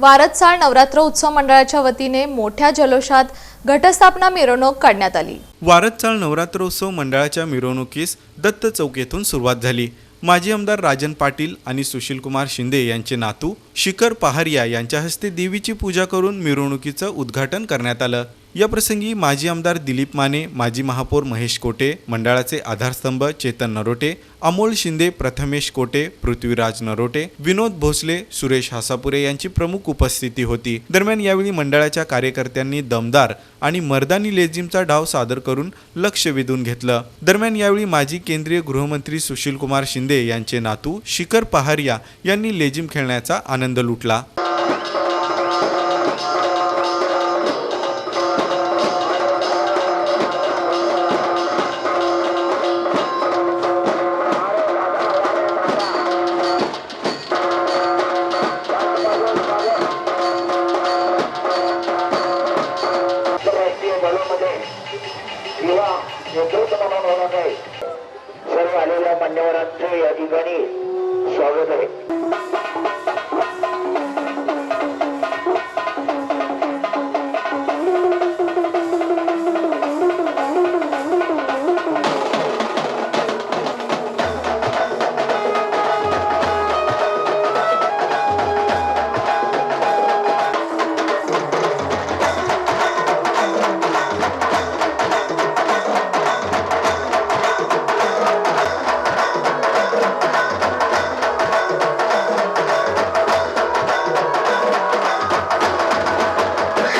वारदचाळ नवरात्र उत्सव मंडळाच्या वतीने मोठ्या जल्लोषात घटस्थापना मिरवणूक काढण्यात आली. वारदचाळ नवरात्रोत्सव मंडळाच्या मिरवणुकीस दत्त चौक येथून सुरुवात झाली. माजी आमदार राजन पाटील आणि सुशीलकुमार शिंदे यांचे नातू शिखर पहारिया यांच्या हस्ते देवीची पूजा करून मिरवणुकीचं उद्घाटन करण्यात आलं. या प्रसंगी माजी आमदार दिलीप माने माजी महापौर महेश कोटे मंडळाचे आधारस्तंभ चेतन नरोटे अमोल शिंदे प्रथमेश कोटे पृथ्वीराज नरोटे विनोद भोसले सुरेश हासापुरे यांची प्रमुख उपस्थिती होती. दरम्यान यावेळी मंडळाच्या कार्यकर्त्यांनी दमदार आणि मर्दानी लेझिमचा डाव सादर करून लक्ष वेधून घेतलं. दरम्यान यावेळी माजी केंद्रीय गृहमंत्री सुशीलकुमार शिंदे यांचे नातू शिखर पहारिया यांनी लेझिम खेळण्याचा आनंद लुटला. किंवा नेतृत्व म्हणून होणार आहे सर्व आलेल्या मान्यवरांचे या ठिकाणी स्वागत आहे.